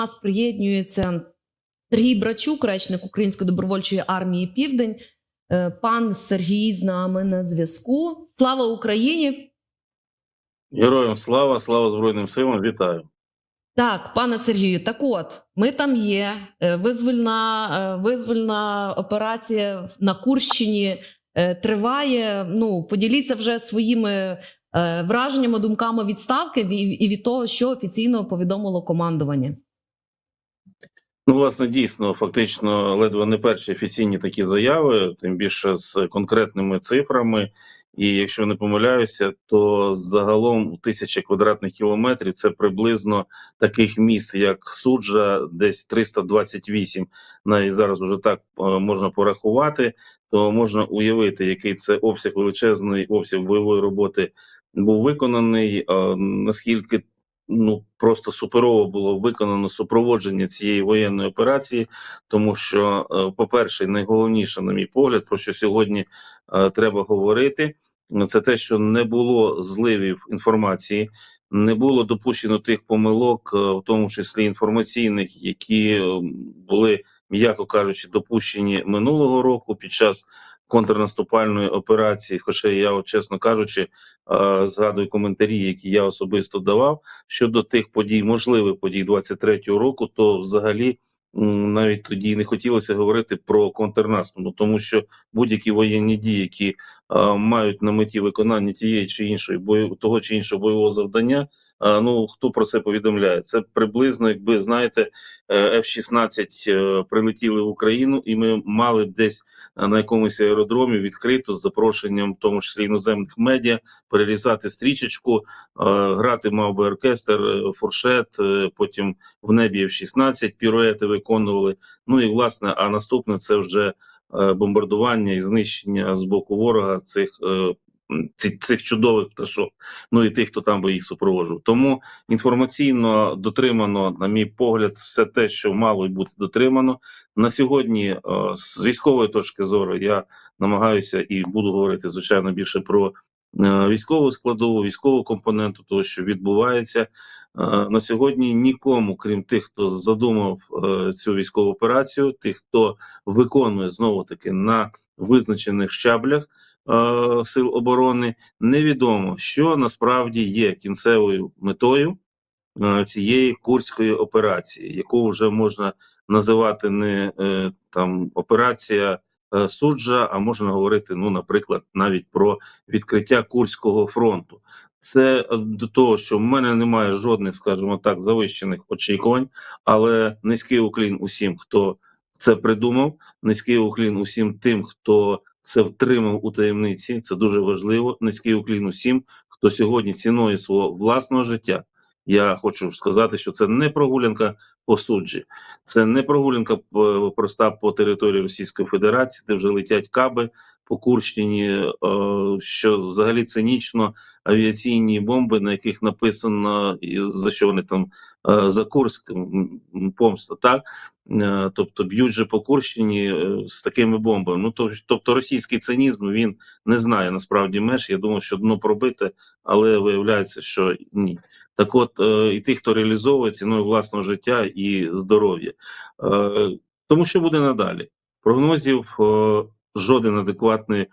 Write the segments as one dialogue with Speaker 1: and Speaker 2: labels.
Speaker 1: нас приєднується Сергій Брачук, речник Української добровольчої армії Південь. Е, Пан Сергій з нами на зв'язку. Слава Україні!
Speaker 2: Героям слава, слава Збройним силам, вітаю.
Speaker 1: Так, пане Сергію, так от ми там є. Е, Визвольна, е, визвольна операція на Курщині триває. Ну, поділіться вже своїми враженнями, думками відставки і від того, що офіційно повідомило командування.
Speaker 2: Ну, власне, дійсно, фактично, ледве не перші офіційні такі заяви, тим більше з конкретними цифрами. І якщо не помиляюся, то загалом тисяча квадратних кілометрів це приблизно таких міст, як суджа, десь 328, навіть зараз вже так е, можна порахувати, то можна уявити, який це обсяг величезний обсяг бойової роботи був виконаний. е, Наскільки ну просто суперово було виконано супроводження цієї воєнної операції, тому що, е, по-перше, найголовніше, на мій погляд, про що сьогодні е, треба говорити, це те, що не було зливів інформації, не було допущено тих помилок, е, в тому числі інформаційних, які е, були, м'яко кажучи, допущені минулого року під час контрнаступальної операції. Хоча я, чесно кажучи, згадую коментарі, які я особисто давав щодо тих подій, можливих подій 23-го року, то взагалі. Навіть тоді не хотілося говорити про контрнаступ, ну, тому що будь-які воєнні дії, які мають на меті виконання тієї чи іншої бою, того чи іншого бойового завдання. ну хто про це повідомляє? Це приблизно, якби знаєте, е, F-16 е, прилетіли в Україну, і ми мали б десь на якомусь аеродромі відкрито з запрошенням, в тому числі іноземних медіа, перерізати стрічечку, е, грати мав би оркестр, фуршет, потім в небі F-16 піруети виконували. Ну і власне, а наступне це вже бомбардування і знищення з боку ворога цих. е, Цих чудових пташок, ну і тих, хто там би їх супроводжував. Тому інформаційно дотримано, на мій погляд, все те, що мало бути дотримано. На сьогодні, е, з військової точки зору, я намагаюся і буду говорити звичайно більше про е, військову складову, військову компоненту, того, що відбувається. Е, На сьогодні нікому, крім тих, хто задумав е, цю військову операцію, тих, хто виконує знову таки на визначених щаблях е, сил оборони, невідомо, що насправді є кінцевою метою е, цієї курської операції, яку вже можна називати не е, там операція е, суджа, а можна говорити, ну, наприклад, навіть про відкриття Курського фронту. Це е, до того, що в мене немає жодних, скажімо так, завищених очікувань, але низький уклін усім, хто це придумав, низький уклін усім тим, хто це втримав у таємниці. Це дуже важливо. Низький уклін усім, хто сьогодні ціною свого власного життя. Я хочу сказати, що це не прогулянка по суджі, це не прогулянка проста по території Російської Федерації, де вже летять каби по Курщині, е, що взагалі цинічно авіаційні бомби, на яких написано за що вони там е, за Курськ помста, так? Е, тобто б'ють же по Курщині е, з такими бомбами. Ну тобто російський цинізм він не знає насправді меж. Я думав, що дно пробите, але виявляється, що ні. Так, от е, і тих, хто реалізовує ціною власного життя і здоров'я, Е, тому що буде надалі. Прогнозів е, жоден адекватний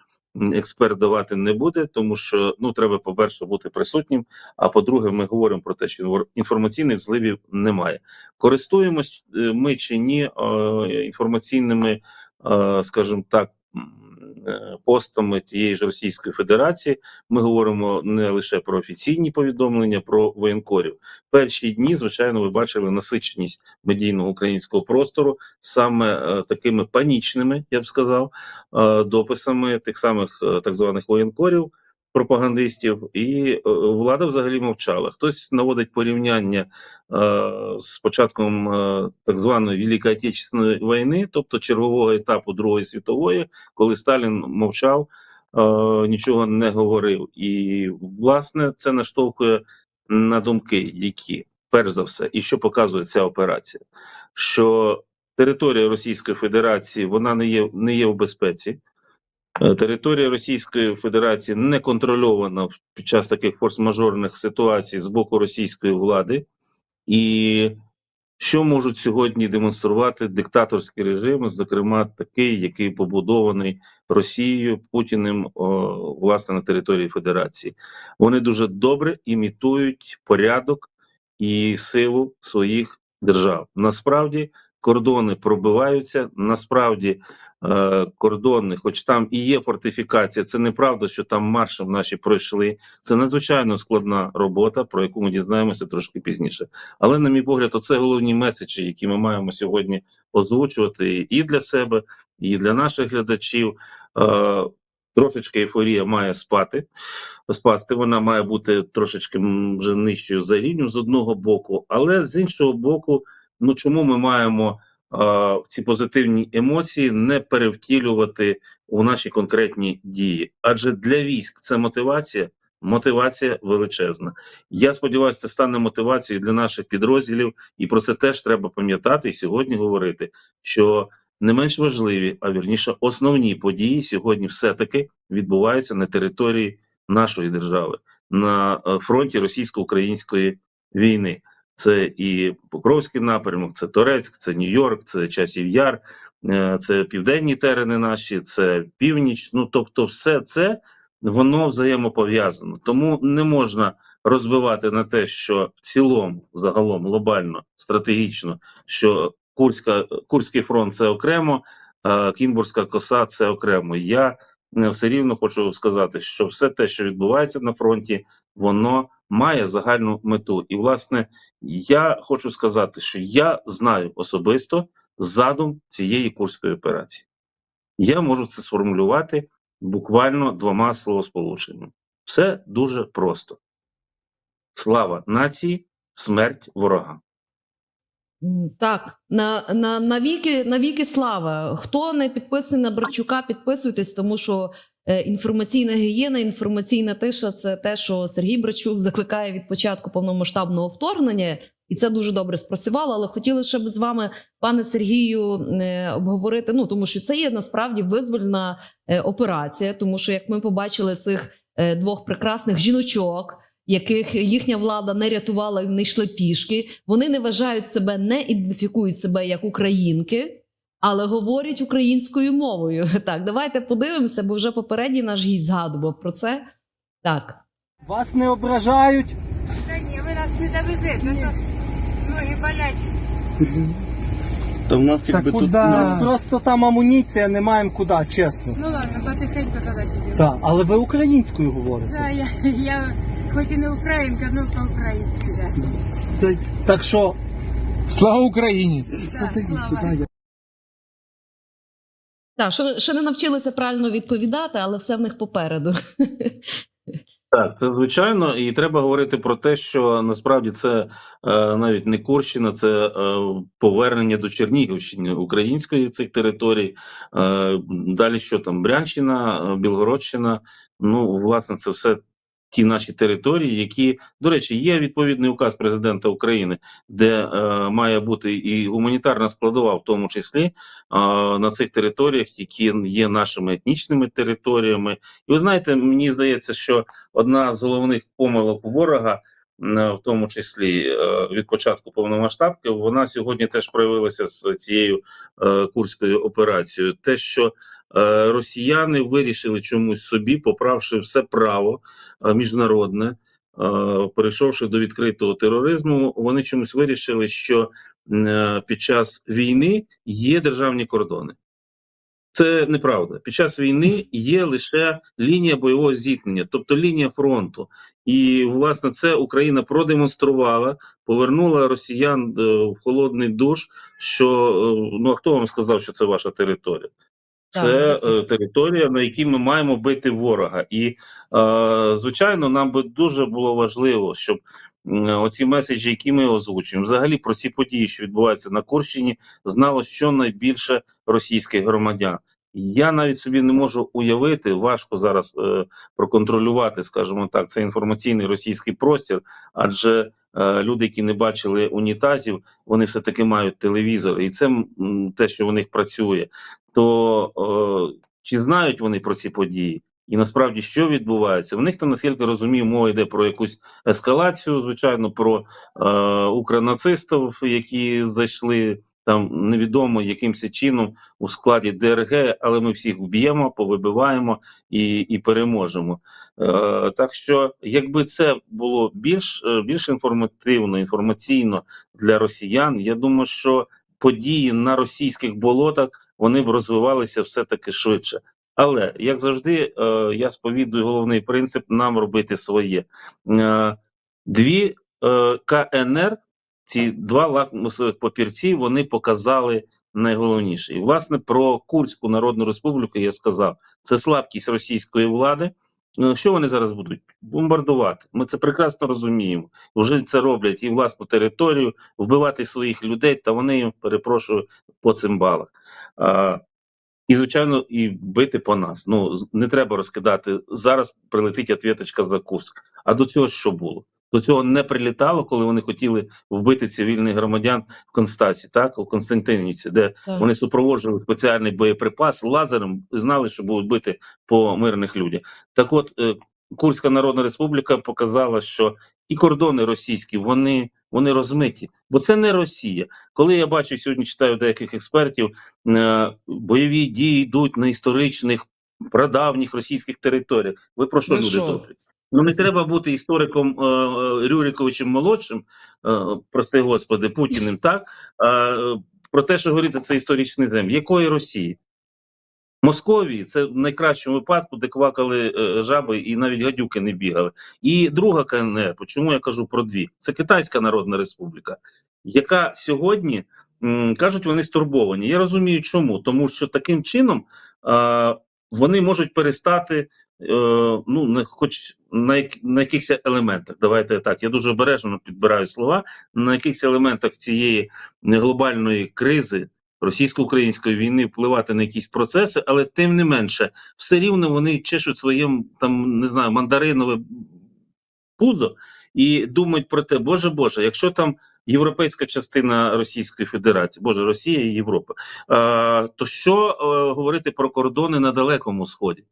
Speaker 2: експерт давати не буде, тому що ну треба, по-перше, бути присутнім. А по-друге, ми говоримо про те, що інформаційних зливів немає. Користуємось е, ми чи ні е, інформаційними, е, скажімо так. Е, Постами тієї ж Російської Федерації ми говоримо не лише про офіційні повідомлення про воєнкорів. Перші дні, звичайно, ви бачили насиченість медійного українського простору саме е, такими панічними, я б сказав, е, дописами тих самих так званих воєнкорів, пропагандистів, і е, влада взагалі мовчала. Хтось наводить порівняння е, з початком е, так званої Великої Отечественної війни, тобто чергового етапу Другої світової, коли Сталін мовчав. Нічого не говорив, і власне це наштовхує на думки, які перш за все, і що показує ця операція, що територія Російської Федерації вона не є не є в безпеці. Е, Територія Російської Федерації не контрольована під час таких форс-мажорних ситуацій з боку російської влади, і що можуть сьогодні демонструвати диктаторські режими, зокрема такий, який побудований Росією Путіним о, власне на території Федерації. Вони дуже добре імітують порядок і силу своїх держав. Насправді кордони пробиваються. Насправді е, кордони, хоч там і є фортифікація, це неправда, що там маршем наші пройшли. Це надзвичайно складна робота, про яку ми дізнаємося трошки пізніше. Але, на мій погляд, оце головні меседжі, які ми маємо сьогодні озвучувати і для себе, і для наших глядачів. Е, Трошечки ейфорія має спати, спасти. Вона має бути трошечки вже нижчою за рівнем з одного боку, але з іншого боку, ну чому ми маємо е, ці позитивні емоції не перевтілювати у наші конкретні дії? Адже для військ це мотивація. Мотивація величезна. Я сподіваюся, це стане мотивацією для наших підрозділів, і про це теж треба пам'ятати і сьогодні говорити. Що не менш важливі, а вірніше, основні події сьогодні все-таки відбуваються на території нашої держави на е, фронті російсько-української війни. Це і Покровський напрямок, це Торецьк, це Нью-Йорк, це Часів Яр, е, це південні терени наші, це північ. Ну тобто, все це воно взаємопов'язано. Тому не можна розбивати на те, що в цілому, загалом, глобально, стратегічно, що Курська, Курський фронт це окремо, а Кінбурзька коса це окремо. Я е, все рівно хочу сказати, що все те, що відбувається на фронті, воно має загальну мету. І, власне, я хочу сказати, що я знаю особисто задум цієї курської операції. Я можу це сформулювати буквально двома словосполученнями. Все дуже просто: слава нації, смерть ворогам.
Speaker 1: М, Так, на, на, навіки, навіки слава. Хто не підписаний на Барчука, підписуйтесь, тому що інформаційна гігієна, інформаційна тиша це те, що Сергій Брачук закликає від початку повномасштабного вторгнення, і це дуже добре спрацювало. Але хотіли ще б з вами, пане Сергію, е, обговорити. Ну тому що це є насправді визвольна е, операція, тому що як ми побачили цих е, двох прекрасних жіночок яких їхня влада не рятувала і вони йшли пішки. Вони не вважають себе, не ідентифікують себе як українки, але говорять українською мовою. Так, давайте подивимося, бо вже попередній наш гість згадував про це. Так.
Speaker 3: Вас не ображають.
Speaker 4: Та ні, ви нас не довезете, то ноги болять.
Speaker 5: Та в нас
Speaker 3: Та
Speaker 5: якби
Speaker 3: куди?
Speaker 5: тут
Speaker 3: У нас просто там амуніція, не маємо куди, чесно.
Speaker 4: Ну ладно, потихеньку тоді підемо.
Speaker 3: Так, але ви українською говорите.
Speaker 4: Да, я, я хоч і не українка, але по-українськи, да.
Speaker 3: Це так що
Speaker 6: Слава Україні!
Speaker 4: Так, слава.
Speaker 1: Так, ще, ще не навчилися правильно відповідати, але все в них попереду.
Speaker 2: Так, це звичайно, і треба говорити про те, що насправді це е, навіть не Курщина, це е, повернення до Чернігівщини української цих територій. Е, далі що там? Брянщина, е, Білгородщина. Ну, власне, це все ті наші території, які, до речі, є відповідний указ президента України, де е, має бути і гуманітарна складова, в тому числі е, на цих територіях, які є нашими етнічними територіями. І ви знаєте, мені здається, що одна з головних помилок ворога, в тому числі е, від початку повномасштабки, вона сьогодні теж проявилася з цією е, курською операцією. Те, що е, росіяни вирішили чомусь собі, поправши все право міжнародне. Перейшовши до відкритого тероризму, вони чомусь вирішили, що під час війни є державні кордони. Це неправда. Під час війни є лише лінія бойового зіткнення, тобто лінія фронту. І власне це Україна продемонструвала, повернула росіян е, в холодний душ. Що е, ну а хто вам сказав, що це ваша територія? Це е, територія, на якій ми маємо бити ворога, і е, звичайно, нам би дуже було важливо, щоб оці меседжі, які ми озвучуємо, взагалі про ці події, що відбуваються на Курщині, знало щонайбільше російських громадян. Я навіть собі не можу уявити, важко зараз е, проконтролювати, скажімо так, цей інформаційний російський простір, адже е, люди, які не бачили унітазів, вони все таки мають телевізор, і це м, те, що у них працює. То е, чи знають вони про ці події? І насправді, що відбувається? В них там, наскільки розумію, мова йде про якусь ескалацію, звичайно, про е, укронацистів, які зайшли там невідомо якимось чином у складі ДРГ, але ми всіх вб'ємо, повибиваємо і, і переможемо. Е, так що, якби це було більш, е, більш інформативно, інформаційно для росіян, я думаю, що події на російських болотах вони б розвивалися все таки швидше. Але як завжди, е, я сповідую головний принцип нам робити своє. Е, дві е, КНР, ці два лакмусових папірці, вони показали найголовніше. І власне про Курську Народну Республіку я сказав: це слабкість російської влади. Що вони зараз будуть бомбардувати? Ми це прекрасно розуміємо. Вже це роблять і власну територію, вбивати своїх людей, та вони їм перепрошую по цимбалах. А, і, звичайно, і бити по нас. Ну не треба розкидати. Зараз прилетить отвіточка за Курськ. А до цього що було? До цього не прилітало, коли вони хотіли вбити цивільних громадян в Констасі, так у Константинівці, де
Speaker 1: Так.
Speaker 2: вони супроводжували спеціальний боєприпас лазером, знали, що будуть бити по мирних людях. Так, от е, Курська Народна Республіка показала, що і кордони російські вони, вони розмиті, бо це не Росія. Коли я бачу сьогодні, читаю деяких експертів, е, бойові дії йдуть на історичних прадавніх російських територіях. Ви про що
Speaker 1: Ви
Speaker 2: люди
Speaker 1: що?
Speaker 2: добрі? Ну не треба бути істориком е, Рюриковичем молодшим, е, прости господи, Путіним, так е, про те, що говорити, це історичний землі. Якої Росії? Московії це в найкращому випадку, де квакали е, жаби і навіть гадюки не бігали. І друга КНР, чому я кажу про дві? Це Китайська Народна Республіка, яка сьогодні кажуть, вони стурбовані. Я розумію, чому, тому що таким чином вони можуть перестати. е, Ну, хоч на, як- на якихось елементах, давайте так. Я дуже обережно підбираю слова. На якихось елементах цієї глобальної кризи російсько-української війни впливати на якісь процеси, але тим не менше, все рівно вони чешуть своїм там не знаю мандаринове пузо і думають про те, боже Боже, якщо там європейська частина Російської Федерації, Боже, Росія і Європа, а, то що е, говорити про кордони на Далекому Сході?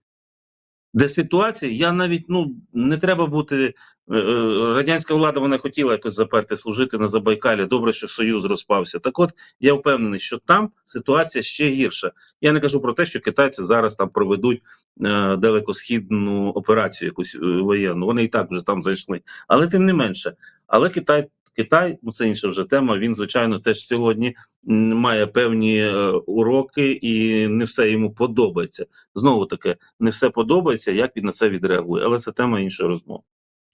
Speaker 2: Де ситуація, я навіть ну не треба бути радянська влада. Вона хотіла якось заперти служити на Забайкалі. Добре, що союз розпався. Так, от я впевнений, що там ситуація ще гірша. Я не кажу про те, що китайці зараз там проведуть е, далекосхідну операцію, якусь е, воєнну. Вони і так вже там зайшли. Але тим не менше, але Китай. Китай, ну це інша вже тема. Він звичайно теж сьогодні має певні е, уроки, і не все йому подобається. Знову таки, не все подобається, як він на це відреагує. Але це тема іншої розмови.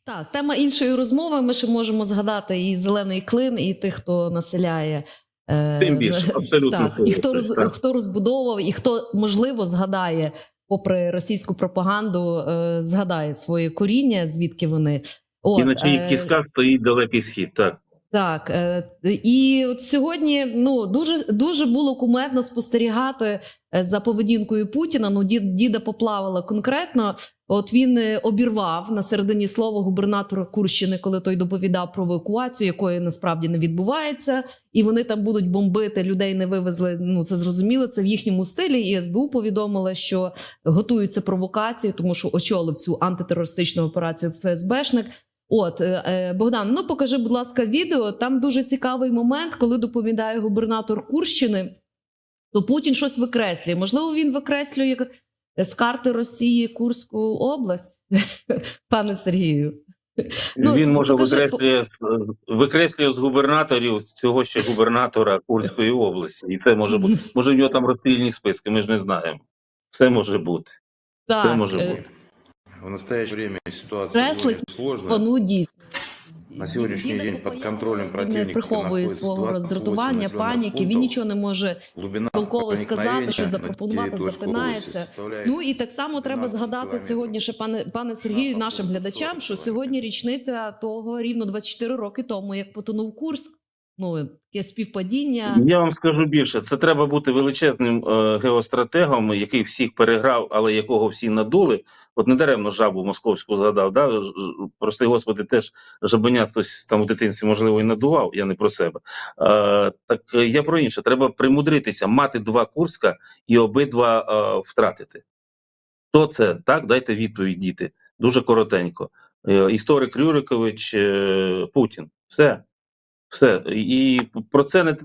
Speaker 1: Так, тема іншої розмови. Ми ще можемо згадати і зелений клин, і тих, хто населяє. е,
Speaker 2: Тим більше, абсолютно
Speaker 1: так, і хто роз,
Speaker 2: так.
Speaker 1: хто розбудовував, і хто можливо згадає, попри російську пропаганду, е, згадає своє коріння, звідки вони. От,
Speaker 2: і на чиїх
Speaker 1: е,
Speaker 2: кістках стоїть далекий схід. Так
Speaker 1: Так, е, і от сьогодні ну дуже дуже було кумедно спостерігати е, за поведінкою Путіна. Ну, дід, діда поплавала конкретно. От він е, обірвав на середині слова губернатора Курщини, коли той доповідав про евакуацію, якої насправді не відбувається, і вони там будуть бомбити людей. Не вивезли. Ну це зрозуміло. Це в їхньому стилі. І СБУ повідомила, що готуються провокації, тому що очолив цю антитерористичну операцію ФСБшник. От е, е, Богдан, ну покажи, будь ласка, відео. Там дуже цікавий момент, коли доповідає губернатор Курщини, то Путін щось викреслює. Можливо, він викреслює з карти Росії Курську область, пане Сергію. Ну,
Speaker 2: він може
Speaker 1: покажи,
Speaker 2: викреслює викреслює з губернаторів цього ще губернатора Курської області, і це може бути. Може в нього там розстрільні списки. Ми ж не знаємо. Все може бути. Все може
Speaker 1: е,
Speaker 2: бути.
Speaker 5: В настоящее время ситуация довольно сложная.
Speaker 1: Дійсно.
Speaker 5: На сьогоднішній день під контролем противника
Speaker 1: приховує свого роздратування, паніки. Він нічого не може толково сказати, що запропонувати запинається. Ну і так само треба згадати сьогодні, ще пане пане Сергію, нашим глядачам, що сьогодні річниця того рівно 24 роки тому, як потонув Курск. Ну таке співпадіння.
Speaker 2: Я вам скажу більше, це треба бути величезним е, геостратегом, який всіх переграв, але якого всі надули. От недаремно жабу московську згадав. Да? Прости господи, теж жабенят хтось там в дитинстві, можливо, і надував, я не про себе. Е, так е, я про інше. Треба примудритися, мати два Курська і обидва е, втратити. Хто це? Так, дайте відповідь, діти. Дуже коротенько. Е, Історик Рюрикович, е, Путін. Все. Все. І про це не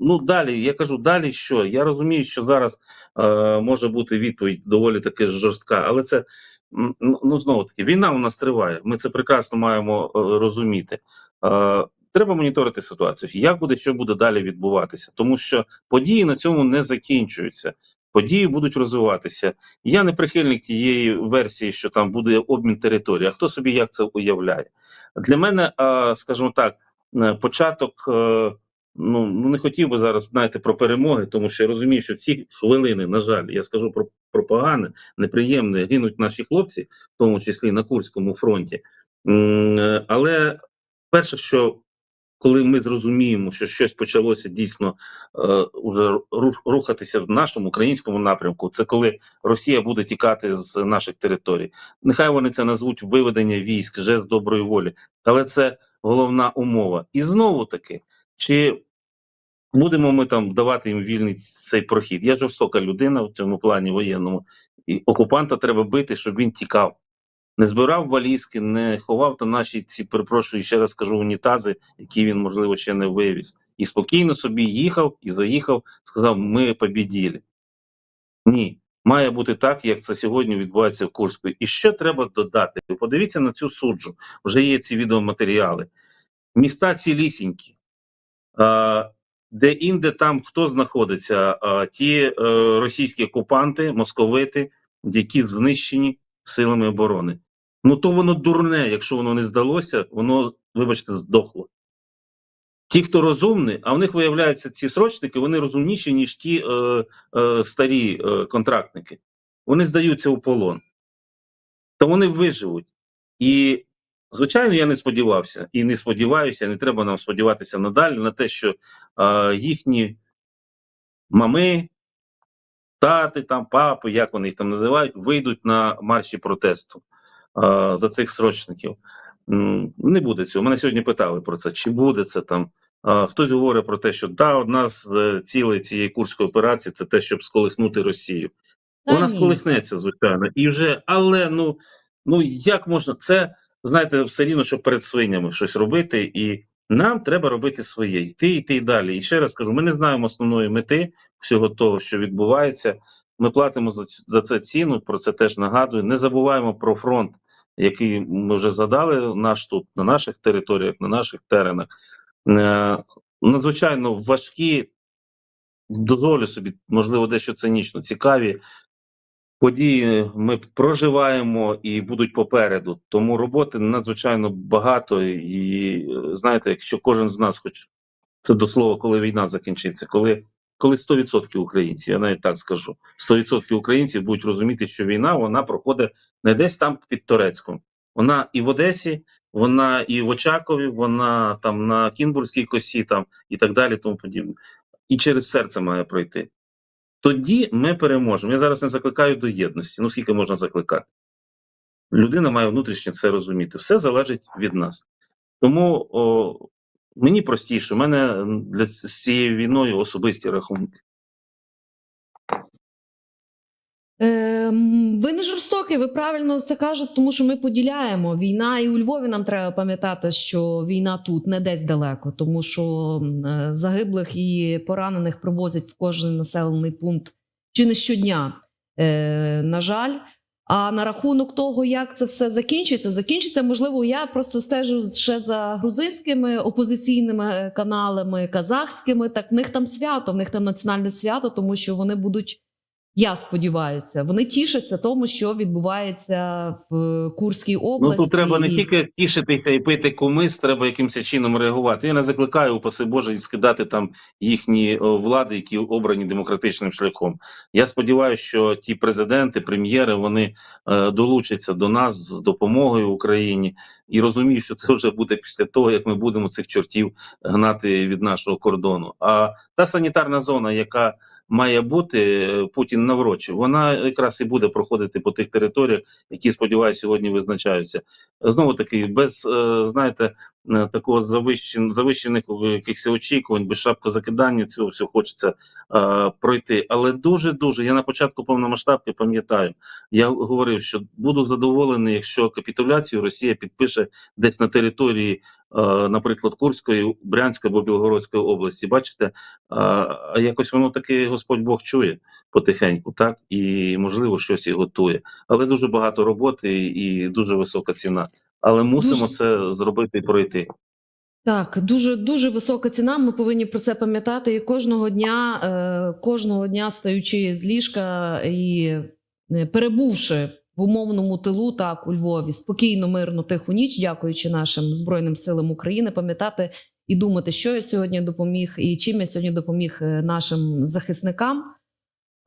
Speaker 2: ну далі. Я кажу, далі що? Я розумію, що зараз е, може бути відповідь доволі таки жорстка, але це ну ну, знову таки війна у нас триває. Ми це прекрасно маємо е, розуміти. Е, треба моніторити ситуацію. Як буде, що буде далі відбуватися, тому що події на цьому не закінчуються. Події будуть розвиватися. Я не прихильник тієї версії, що там буде обмін території. А хто собі як це уявляє? Для мене, е, скажімо так, початок. е, Ну, ну не хотів би зараз знаєте про перемоги, тому що я розумію, що ці хвилини, на жаль, я скажу про, про погане, неприємне, гинуть наші хлопці, в тому числі на Курському фронті. Е, Але перше, що коли ми зрозуміємо, що щось почалося дійсно е, уже рухатися в нашому українському напрямку, це коли Росія буде тікати з наших територій. Нехай вони це назвуть виведення військ, жест доброї волі, але це головна умова. І знову таки, чи будемо ми там давати їм вільний цей прохід? Я жорстока людина в цьому плані воєнному, і окупанта треба бити, щоб він тікав. Не збирав валізки, не ховав там наші ці перепрошую, ще раз скажу, унітази, які він, можливо, ще не вивіз. І спокійно собі їхав і заїхав, сказав: ми побіділи. Ні, має бути так, як це сьогодні відбувається в Курську. І що треба додати? Подивіться на цю суджу. Вже є ці відеоматеріали. Міста цілісінькі. Де інде там хто знаходиться? Ті е, російські окупанти, московити, які знищені силами оборони. Ну то воно дурне, якщо воно не здалося, воно, вибачте, здохло. Ті, хто розумні, а в них виявляється, ці срочники, вони розумніші, ніж ті е, е, старі е, контрактники. Вони здаються у полон. То вони виживуть. І, звичайно, я не сподівався і не сподіваюся, не треба нам сподіватися надалі на те, що е, їхні мами, тати, там, папи, як вони їх там називають, вийдуть на марші протесту за цих срочників. Не буде цього. Мене сьогодні питали про це, чи буде це там. Хтось говорить про те, що да, одна з е, цілей цієї курської операції це те, щоб сколихнути Росію.
Speaker 1: Та
Speaker 2: Вона
Speaker 1: ні.
Speaker 2: сколихнеться, звичайно, і вже, але ну, ну як можна це, знаєте, все рівно, що перед свинями щось робити, і нам треба робити своє, йти, йти і далі. І ще раз кажу: ми не знаємо основної мети всього того, що відбувається. Ми платимо за, за це ціну, про це теж нагадую. Не забуваємо про фронт, який ми вже згадали наш тут, на наших територіях, на наших теренах. Е, надзвичайно важкі, дозволю собі, можливо, дещо цинічно цікаві події ми проживаємо і будуть попереду. Тому роботи надзвичайно багато. І знаєте, якщо кожен з нас, хоч це до слова, коли війна закінчиться, коли. Коли 100% українців, я навіть так скажу, 100% українців будуть розуміти, що війна вона проходить не десь там під Турецьком. Вона і в Одесі, вона і в Очакові, вона там на Кінбурзькій косі, там і так далі, тому подібне. І через серце має пройти. Тоді ми переможемо. Я зараз не закликаю до єдності. Ну скільки можна закликати? Людина має внутрішньо це розуміти. Все залежить від нас. Тому о, мені простіше, у мене для з цією війною особисті рахунки.
Speaker 1: Ем, ви не жорстокі, ви правильно все кажете, тому що ми поділяємо війна, і у Львові нам треба пам'ятати, що війна тут не десь далеко, тому що е, загиблих і поранених привозять в кожен населений пункт чи не щодня. Е, на жаль. А на рахунок того, як це все закінчиться, закінчиться, можливо, я просто стежу ще за грузинськими опозиційними каналами, казахськими. Так в них там свято, в них там національне свято, тому що вони будуть. Я сподіваюся, вони тішаться тому, що відбувається в Курській області.
Speaker 2: Ну тут треба не тільки тішитися і пити кумис, треба якимось чином реагувати. Я не закликаю, упаси Боже, і скидати там їхні влади, які обрані демократичним шляхом. Я сподіваюся, що ті президенти, прем'єри, вони е, долучаться до нас з допомогою Україні і розумію, що це вже буде після того, як ми будемо цих чортів гнати від нашого кордону. А та санітарна зона, яка має бути, е, Путін наврочив, вона якраз і буде проходити по тих територіях, які сподіваюся сьогодні визначаються. Знову таки, без е, знаєте, такого завищен, завищених е, якихось очікувань, без шапки закидання цього все хочеться е, пройти. Але дуже дуже я на початку повномасштабки пам'ятаю, я говорив, що буду задоволений, якщо капітуляцію Росія підпише десь на території, е, наприклад, Курської, Брянської або Білгородської області. Бачите, е, якось воно таки Господь Бог чує потихеньку, так і можливо щось і готує. Але дуже багато роботи і дуже висока ціна. Але мусимо
Speaker 1: Дуже-
Speaker 2: це зробити і пройти.
Speaker 1: Так, дуже дуже висока ціна. Ми повинні про це пам'ятати. І кожного дня, е, кожного дня встаючи з ліжка і е, перебувши в умовному тилу, так у Львові, спокійно, мирно, тиху ніч, дякуючи нашим збройним силам України, пам'ятати і думати, що я сьогодні допоміг, і чим я сьогодні допоміг е, нашим захисникам.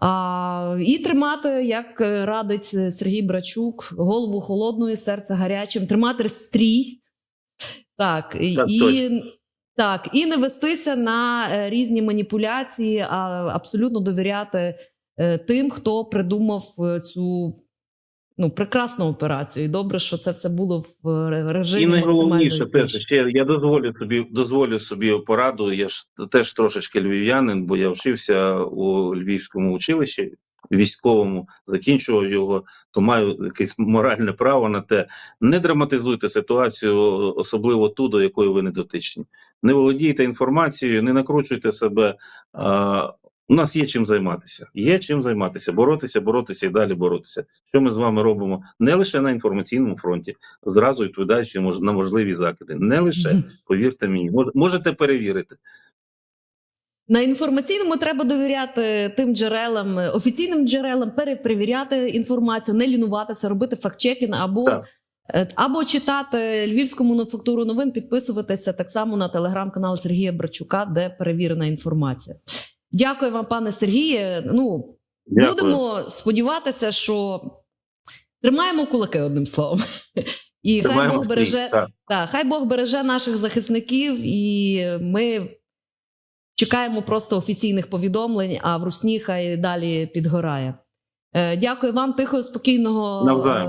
Speaker 1: А, і тримати, як е, радить Сергій Брачук, голову холодною, серце гарячим, тримати стрій. Так, і,
Speaker 2: Так,
Speaker 1: і,
Speaker 2: точно.
Speaker 1: так, і не вестися на е, різні маніпуляції, а абсолютно довіряти е, тим, хто придумав е, цю ну, прекрасну операцію. І добре, що це все було в е, режимі
Speaker 2: І найголовніше теж ще я дозволю собі дозволю собі пораду. Я ж теж трошечки львів'янин, бо я вчився у львівському училищі військовому, закінчував його, то маю якесь моральне право на те. Не драматизуйте ситуацію, особливо ту, до якої ви не дотичні. Не володійте інформацією, не накручуйте себе. А, у нас є чим займатися. Є чим займатися, боротися, боротися і далі боротися. Що ми з вами робимо не лише на інформаційному фронті, зразу відповідаючи на можливі закиди. Не лише повірте мені, можете перевірити.
Speaker 1: На інформаційному треба довіряти тим джерелам, офіційним джерелам, перепровіряти інформацію, не лінуватися, робити фактчекінг або,
Speaker 2: Так.
Speaker 1: е, або читати львівську мануфактуру новин, підписуватися так само на телеграм-канал Сергія Брачука, де перевірена інформація. Дякую вам, пане Сергіє. Ну,
Speaker 2: Дякую.
Speaker 1: будемо сподіватися, що тримаємо кулаки одним словом. І хай Бог береже
Speaker 2: Так.
Speaker 1: так, хай Бог береже наших захисників, і ми чекаємо просто офіційних повідомлень, а в Русні хай далі підгорає. Е, Дякую вам, тихого, спокійного
Speaker 2: Навзаєм.